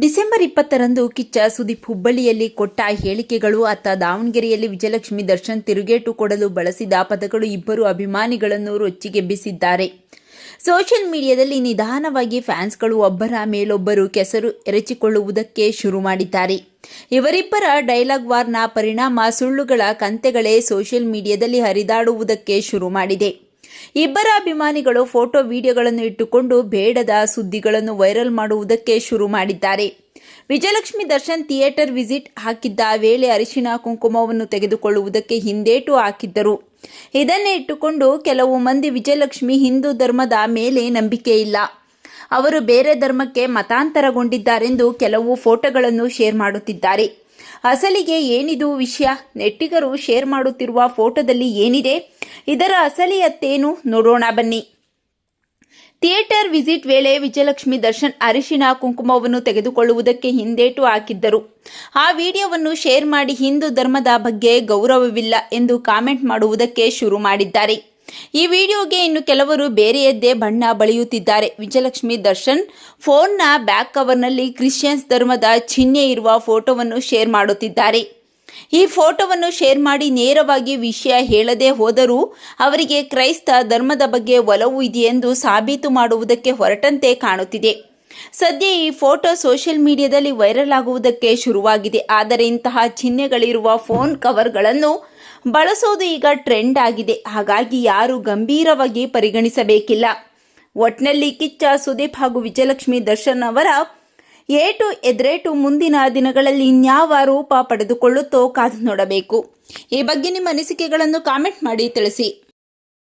December ಇಪ್ಪತ್ತರಂದು ಕಿಚ್ಚ ಸುದೀಪ್ ಹುಬ್ಬಳ್ಳಿಯಲ್ಲಿ ಕೊಟ್ಟ ಹೇಳಿಕೆಗಳು ಅತ್ತ ದಾವಣಗೆರೆಯಲ್ಲಿ ವಿಜಯಲಕ್ಷ್ಮಿ ದರ್ಶನ್ ತಿರುಗೇಟು ಕೊಡಲು ಬಳಸಿದ ಪದಗಳು ಇಬ್ಬರು ಅಭಿಮಾನಿಗಳನ್ನು ರೊಚ್ಚಿಗೆಬ್ಬಿಸಿದ್ದಾರೆ ಸೋಷಿಯಲ್ ಮೀಡಿಯಾದಲ್ಲಿ ನಿಧಾನವಾಗಿ ಫ್ಯಾನ್ಸ್ಗಳು ಒಬ್ಬರ ಮೇಲೊಬ್ಬರು ಕೆಸರು ಎರಚಿಕೊಳ್ಳುವುದಕ್ಕೆ ಶುರು ಮಾಡಿದ್ದಾರೆ. ಇವರಿಬ್ಬರ ಡೈಲಾಗ್ ವಾರ್ನ ಪರಿಣಾಮ ಸುಳ್ಳುಗಳ ಕಂತೆಗಳೇ ಸೋಷಿಯಲ್ ಮೀಡಿಯಾದಲ್ಲಿ ಹರಿದಾಡುವುದಕ್ಕೆ ಶುರು ಮಾಡಿದೆ. ಇಬ್ಬರ ಅಭಿಮಾನಿಗಳು ಫೋಟೋ ವಿಡಿಯೋಗಳನ್ನು ಇಟ್ಟುಕೊಂಡು ಬೇಡದ ಸುದ್ದಿಗಳನ್ನು ವೈರಲ್ ಮಾಡುವುದಕ್ಕೆ ಶುರು ಮಾಡಿದ್ದಾರೆ. ವಿಜಯಲಕ್ಷ್ಮಿ ದರ್ಶನ್ ಥಿಯೇಟರ್ ವಿಸಿಟ್ ಹಾಕಿದ್ದ ವೇಳೆ ಅರಿಶಿನ ಕುಂಕುಮವನ್ನು ತೆಗೆದುಕೊಳ್ಳುವುದಕ್ಕೆ ಹಿಂದೇಟು ಹಾಕಿದ್ದರು. ಇದನ್ನೇ ಇಟ್ಟುಕೊಂಡು ಕೆಲವು ಮಂದಿ ವಿಜಯಲಕ್ಷ್ಮಿ ಹಿಂದೂ ಧರ್ಮದ ಮೇಲೆ ನಂಬಿಕೆ ಇಲ್ಲ. ಅವರು ಬೇರೆ ಧರ್ಮಕ್ಕೆ ಮತಾಂತರಗೊಂಡಿದ್ದಾರೆಂದು ಕೆಲವು ಫೋಟೋಗಳನ್ನು ಶೇರ್ ಮಾಡುತ್ತಿದ್ದಾರೆ. ಅಸಲಿಗೆ ಏನಿದು ವಿಷಯ? ನೆಟ್ಟಿಗರು ಶೇರ್ ಮಾಡುತ್ತಿರುವ ಫೋಟೋದಲ್ಲಿ ಏನಿದೆ? ಇದರ ಅಸಲಿಯತ್ತೇನು? ನೋಡೋಣ ಬನ್ನಿ. ಥಿಯೇಟರ್ ವಿಸಿಟ್ ವೇಳೆ ವಿಜಯಲಕ್ಷ್ಮಿ ದರ್ಶನ್, ಅರಿಶಿನ, ಕುಂಕುಮವನ್ನು ತೆಗೆದುಕೊಳ್ಳುವುದಕ್ಕೆ ಹಿಂದೇಟು ಹಾಕಿದ್ದರು. ಆ ವಿಡಿಯೋವನ್ನು ಶೇರ್ ಮಾಡಿ ಹಿಂದೂ ಧರ್ಮದ ಬಗ್ಗೆ ಗೌರವವಿಲ್ಲ ಎಂದು ಕಾಮೆಂಟ್ ಮಾಡುವುದಕ್ಕೆ ಶುರು ಮಾಡಿದ್ದಾರೆ. ಈ ವಿಡಿಯೋಗೆ ಇನ್ನು ಕೆಲವರು ಬೇರೆಯದ್ದೇ ಬಣ್ಣ ಬಳಿಯುತ್ತಿದ್ದಾರೆ. ವಿಜಯಲಕ್ಷ್ಮಿ ದರ್ಶನ್ ಫೋನ್ನ ಬ್ಯಾಕ್ ಕವರ್ನಲ್ಲಿ ಕ್ರಿಶ್ಚಿಯನ್ಸ್ ಧರ್ಮದ ಚಿಹ್ನೆ ಇರುವ ಫೋಟೋವನ್ನು ಶೇರ್ ಮಾಡುತ್ತಿದ್ದಾರೆ. ಈ ಫೋಟೋವನ್ನು ಶೇರ್ ಮಾಡಿ ನೇರವಾಗಿ ವಿಷಯ ಹೇಳದೆ ಹೋದರೂ ಅವರಿಗೆ ಕ್ರೈಸ್ತ ಧರ್ಮದ ಬಗ್ಗೆ ಒಲವು ಇದೆಯೆಂದು ಸಾಬೀತು ಮಾಡುವುದಕ್ಕೆ ಹೊರಟಂತೆ ಕಾಣುತ್ತಿದೆ. ಸದ್ಯ ಈ ಫೋಟೋ ಸೋಷಿಯಲ್ ಮೀಡಿಯಾದಲ್ಲಿ ವೈರಲ್ ಆಗುವುದಕ್ಕೆ ಶುರುವಾಗಿದೆ. ಆದರೆ ಇಂತಹ ಚಿಹ್ನೆಗಳಿರುವ ಫೋನ್ ಕವರ್ಗಳನ್ನು ಬಳಸೋದು ಈಗ ಟ್ರೆಂಡ್ ಆಗಿದೆ. ಹಾಗಾಗಿ ಯಾರು ಗಂಭೀರವಾಗಿ ಪರಿಗಣಿಸಬೇಕಿಲ್ಲ. ಒಟ್ನಲ್ಲಿ ಕಿಚ್ಚ ಸುದೀಪ್ ಹಾಗೂ ವಿಜಯಲಕ್ಷ್ಮಿ ದರ್ಶನ್ ಅವರ ಏಟು ಎದ್ರೇಟು ಮುಂದಿನ ದಿನಗಳಲ್ಲಿ ಇನ್ಯಾವ ರೂಪ ಪಡೆದುಕೊಳ್ಳುತ್ತೋ ಕಾದು ನೋಡಬೇಕು. ಈ ಬಗ್ಗೆ ನಿಮ್ಮ ಅನಿಸಿಕೆಗಳನ್ನು ಕಾಮೆಂಟ್ ಮಾಡಿ ತಿಳಿಸಿ.